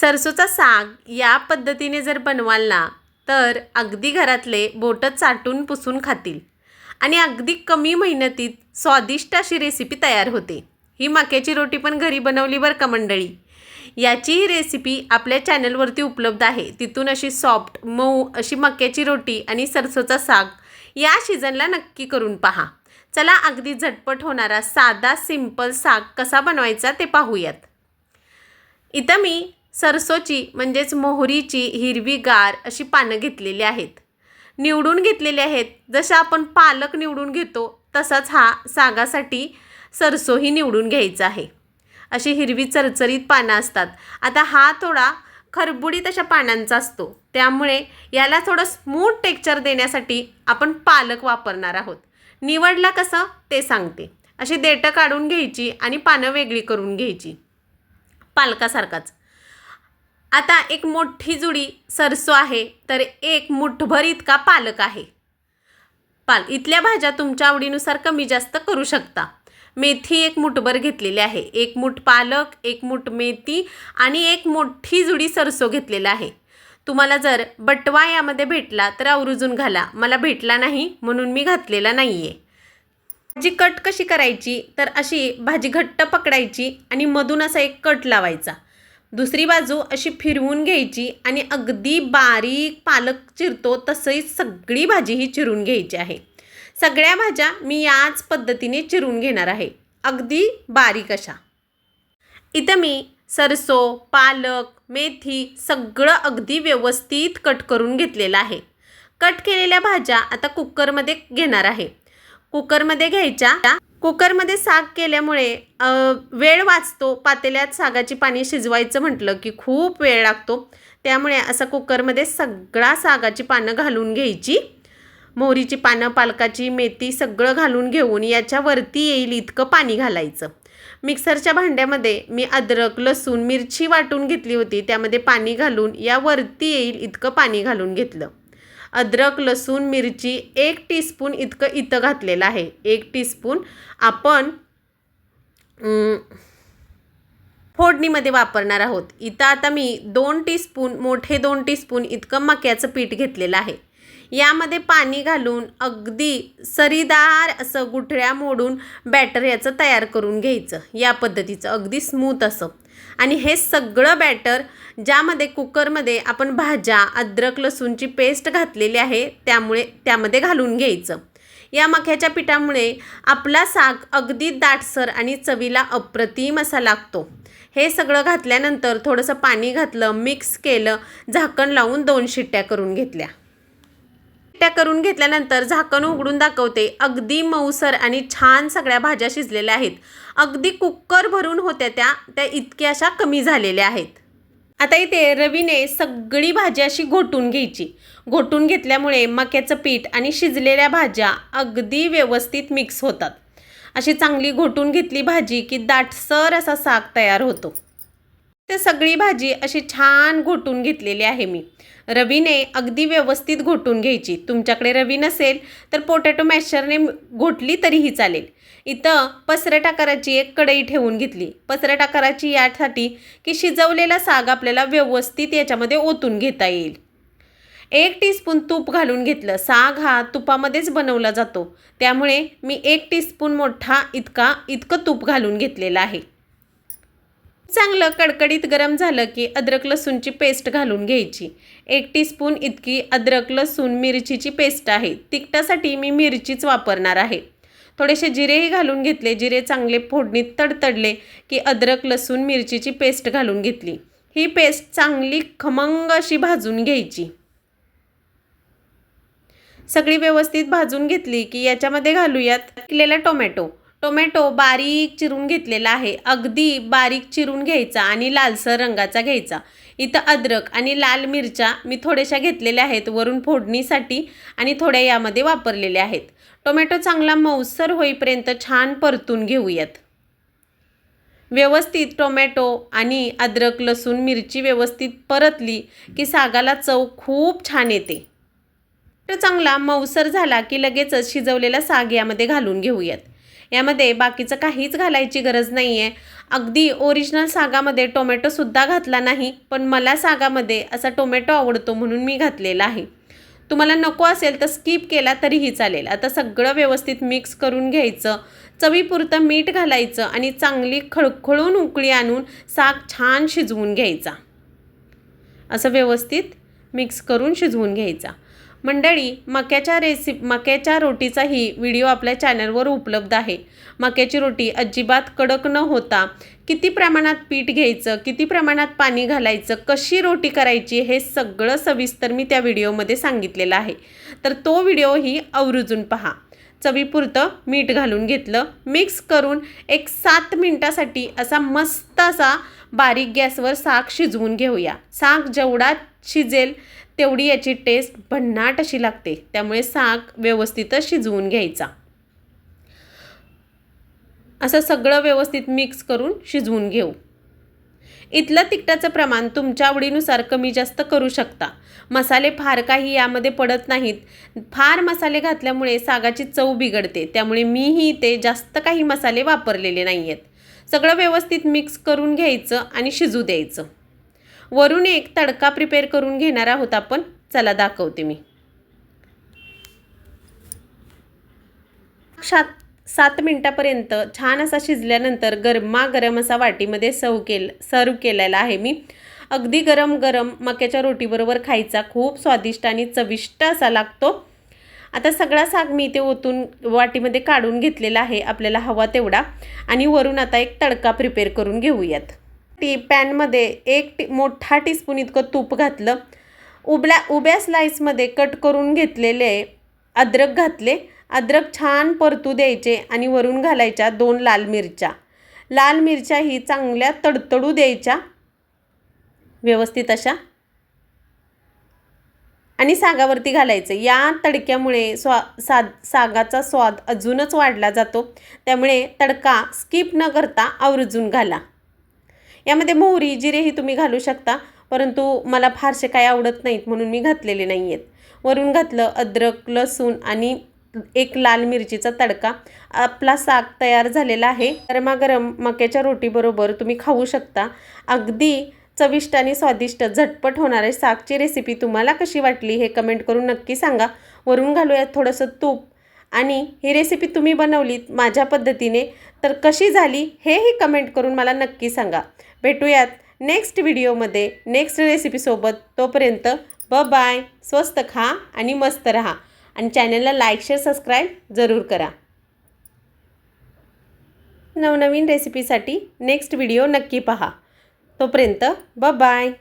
सरसोचा साग या पद्धतीने जर बनवाल ना तर अगदी घरातले बोटं चाटून पुसून खातील. आणि अगदी कमी मेहनतीत स्वादिष्ट अशी रेसिपी तयार होते. ही मक्याची रोटी पण घरी बनवली बरं का मंडळी? याची ही रेसिपी आपल्या चॅनलवरती उपलब्ध आहे. तिथून अशी सॉफ्ट मऊ अशी मक्याची रोटी आणि सरसोचा साग या सीझनला नक्की करून पहा. चला अगदी झटपट होणारा साधा सिंपल साग कसा बनवायचा ते पाहूयात. इथं मी सरसोची म्हणजेच मोहरीची हिरवीगार अशी पानं घेतलेली आहेत. निवडून घेतलेले आहेत. जसं आपण पालक निवडून घेतो तसाच हा सागासाठी सरसोही निवडून घ्यायचा आहे. अशी हिरवी चरचरीत पानं असतात. आता हा थोडा खरबुडीत अशा पानांचा असतो. त्यामुळे याला थोडं स्मूथ टेक्चर देण्यासाठी आपण पालक वापरणार आहोत. निवडला कसं ते सांगते. अशी देठं काढून घ्यायची आणि पानं वेगळी करून घ्यायची. पालकासारखाच. आता एक मोठी जुडी सरसो आहे तर एक मुठभर इतका पालक आहे. पाल इथल्या भाज्या तुमच्या आवडीनुसार कमी जास्त करू शकता. मेथी एक मुठभर घेतलेली आहे. एक मुठ पालक एक मुठ मेथी आणि एक मोठी जुडी सरसो घेतलेला आहे. तुम्हाला जर बटवा यामध्ये भेटला तर आवर्जून घाला. मला भेटला नाही म्हणून मी घातलेला नाही आहे भाजी कट कशी करायची? तर अशी भाजी घट्ट पकडायची आणि मधून असा एक कट लावायचा. दुसरी बाजू अशी फिरवून घ्यायची आणि अगदी बारीक पालक चिरतो तसंही सगळी भाजी ही चिरून घ्यायची आहे. सगळ्या भाज्या मी याच पद्धतीने चिरून घेणार आहे. अगदी बारीक अशा. इथं मी सरसो पालक मेथी सगळं अगदी व्यवस्थित कट करून घेतलेलं आहे. कट केलेल्या भाज्या आता कुकरमध्ये घेणार आहे. कुकरमध्ये घ्यायच्या कुकरमध्ये साग केल्यामुळे वेळ वाचतो पातेल्यात सागाची पाणी शिजवायचं म्हटलं की खूप वेळ लागतो. त्यामुळे असा कुकरमध्ये सगळा सागाची पानं घालून घ्यायची. मोहरीची पानं पालकाची मेथी सगळं घालून घेऊन याच्यावरती येईल इतकं पाणी घालायचं. मिक्सरच्या भांड्यामध्ये मी अद्रक लसूण मिरची वाटून घेतली होती. त्यामध्ये पाणी घालून यावरती येईल इतकं पाणी घालून घेतलं. अद्रक लसूण मिरची एक टीस्पून इतकं इथं घातलेलं आहे. एक टीस्पून आपण फोडणीमध्ये वापरणार आहोत. इथं आता मी दोन टीस्पून मोठे दोन टीस्पून इतकं मक्याचं पीठ घेतलेलं आहे. यामध्ये पाणी घालून अगदी सरीदार असं गुठळ्या मोडून बॅटर याचं तयार करून घ्यायचं. या पद्धतीचं. अगदी स्मूथ असं. आणि हे सगळं बॅटर ज्यामध्ये कुकरमध्ये आपण भाज्या अद्रक लसूणची पेस्ट घातलेली आहे त्यामुळे त्यामध्ये घालून घ्यायचं. या मक्याच्या पिठामुळे आपला साग अगदी दाटसर आणि चवीला अप्रतिम असा लागतो. हे सगळं घातल्यानंतर थोडंसं पाणी घातलं मिक्स केलं झाकण लावून दोन शिट्ट्या करून घेतल्या. शिट्ट्या करून घेतल्यानंतर झाकण उघडून दाखवते. अगदी मऊसर आणि छान सगळ्या भाज्या शिजलेल्या आहेत. अगदी कुकर भरून होत्या त्या त्या इतक्या अशा कमी झालेल्या आहेत. आता इथे रवीने सगळी भाजी अशी घोटून घ्यायची. घोटून घेतल्यामुळे मक्याचं पीठ आणि शिजलेल्या भाज्या अगदी व्यवस्थित मिक्स होतात. अशी चांगली घोटून घेतली भाजी की दाटसर असा साग तयार होतो. ते सगळी भाजी अशी छान घोटून घेतलेली आहे मी. रवीने अगदी व्यवस्थित घोटून घ्यायची. तुमच्याकडे रवी नसेल तर पोटॅटो मॅशरने घोटली तरीही चालेल. इथं पसरट आकाराची एक कढई ठेवून घेतली. पसरट आकाराची यासाठी की शिजवलेला साग आपल्याला व्यवस्थित याच्यामध्ये ओतून घेता येईल. एक टीस्पून तूप घालून घेतलं. साग हा तुपामध्येच बनवला जातो. त्यामुळे मी एक टीस्पून मोठा इतका इतकं तूप घालून घेतलेलं आहे. चांगलं कडकडीत गरम झालं की अद्रक लसूणची पेस्ट घालून घ्यायची. एक टीस्पून इतकी अद्रक लसूण मिरचीची पेस्ट आहे. तिखटासाठी मी मिरचीच वापरणार आहे. थोडेसे जिरेही घालून घेतले. जिरे चांगले फोडणीत तडतडले की अद्रक लसूण मिरचीची पेस्ट घालून घेतली. ही पेस्ट चांगली खमंग अशी भाजून घ्यायची. सगळी व्यवस्थित भाजून घेतली की याच्यामध्ये घालूयात किलेला टोमॅटो. टोमॅटो बारीक चिरून घेतलेला आहे. अगदी बारीक चिरून घ्यायचा आणि लालसर रंगाचा घ्यायचा. इथं अद्रक आणि लाल मिरच्या मी थोड्याशा घेतलेल्या आहेत. वरून फोडणीसाठी आणि थोड्या यामध्ये वापरलेल्या आहेत. टोमॅटो चांगला मऊसर होईपर्यंत छान परतून घेऊयात. व्यवस्थित टोमॅटो आणि अद्रक लसूण मिरची व्यवस्थित परतली की सागाला चव खूप छान येते. तो चांगला मऊसर झाला की लगेचच शिजवलेला साग यामध्ये घालून घेऊयात. यामध्ये बाकीचं काहीच घालायची गरज नाही आहे अगदी ओरिजिनल सागामध्ये टोमॅटोसुद्धा घातला नाही पण मला सागामध्ये असा टोमॅटो आवडतो म्हणून मी घातलेला आहे. तुम्हाला नको असेल तर स्किप केला तरीही चालेल. आता सगळं व्यवस्थित मिक्स करून घ्यायचं. चवीपुरतं मीठ घालायचं आणि चांगली खळखळून उकळी आणून साग छान शिजवून घ्यायचा. असं व्यवस्थित मिक्स करून शिजवून घ्यायचा. मंडळी मक्याच्या रेसि मक्याच्या रोटीचाही व्हिडिओ आपल्या चॅनलवर उपलब्ध आहे. मक्याची रोटी अजिबात कडक न होता किती प्रमाणात पीठ घ्यायचं किती प्रमाणात पाणी घालायचं कशी रोटी करायची हे सगळं सविस्तर मी त्या व्हिडिओमध्ये सांगितलेलं आहे. तर तो व्हिडिओही आवर्जून पहा. चवीपुरतं मीठ घालून घेतलं मिक्स करून एक सात मिनटासाठी असा मस्त असा बारीक गॅसवर साग शिजवून घेऊया. साग जेवढा शिजेल तेवढी याची टेस्ट भन्नाट अशी लागते. त्यामुळे साग व्यवस्थितच शिजवून घ्यायचा. असं सगळं व्यवस्थित मिक्स करून शिजवून घेऊ. इथलं तिखटाचं प्रमाण तुमच्या आवडीनुसार कमी जास्त करू शकता. मसाले फार काही यामध्ये पडत नाहीत. फार मसाले घातल्यामुळे सागाची चव बिघडते. त्यामुळे मीही ते जास्त काही मसाले वापरलेले नाही आहेत सगळं व्यवस्थित मिक्स करून घ्यायचं आणि शिजू द्यायचं. वरून एक तडका प्रिपेअर करून घेणार आहोत आपण. चला दाखवते मी. सात सात मिनटापर्यंत छान असा शिजल्यानंतर गरमागरम असा वाटीमध्ये सर्व केल सर्व केलेला आहे मी. अगदी गरम गरम मक्याच्या रोटीबरोबर खायचा खूप स्वादिष्ट आणि चविष्ट असा लागतो. आता सगळा साग मी इथे ओतून वाटीमध्ये काढून घेतलेला आहे. आपल्याला हवा तेवढा. आणि वरून आता एक तडका प्रिपेअर करून घेऊयात. टी पॅनमध्ये एक टी मोठा टीस्पून इतकं तूप घातलं. उबल्या उभ्या स्लाईसमध्ये कट करून घेतलेले अद्रक घातले. अद्रक छान परतू द्यायचे आणि वरून घालायच्या दोन लाल मिरच्या. लाल मिरच्या ही चांगल्या तडतडू द्यायच्या. व्यवस्थित अशा. आणि सागावरती घालायचं. या तडक्यामुळे स्वा सा सागाचा स्वाद अजूनच वाढला जातो. त्यामुळे तडका स्किप न करता आवर्जून घाला. यामध्ये मोहरी जिरेही तुम्ही घालू शकता परंतु मला फारसे काय आवडत नाहीत म्हणून मी घातलेले नाही आहेत वरून घातलं अद्रक लसूण आणि एक लाल मिरचीचा तडका. आपला साग तयार झालेला आहे. गरमागरम मक्याच्या रोटीबरोबर तुम्ही खाऊ शकता. अगदी चविष्ट आणि स्वादिष्ट झटपट होणारे सागची रेसिपी तुम्हाला कशी वाटली हे कमेंट करून नक्की सांगा. वरून घालूयात थोडंसं तूप. आणि ही रेसिपी तुम्ही बनवलीत माझ्या पद्धतीने तर कशी झाली हेही कमेंट करून मला नक्की सांगा. भेटूयात नेक्स्ट व्हिडिओमध्ये नेक्स्ट रेसिपीसोबत तोपर्यंत ब बाय स्वस्त खा आणि मस्त रहा. आणि चॅनलला लाईक शेअर सबस्क्राईब जरूर करा. नवनवीन रेसिपीसाठी नेक्स्ट व्हिडिओ नक्की पहा. तोपर्यंत ब बाय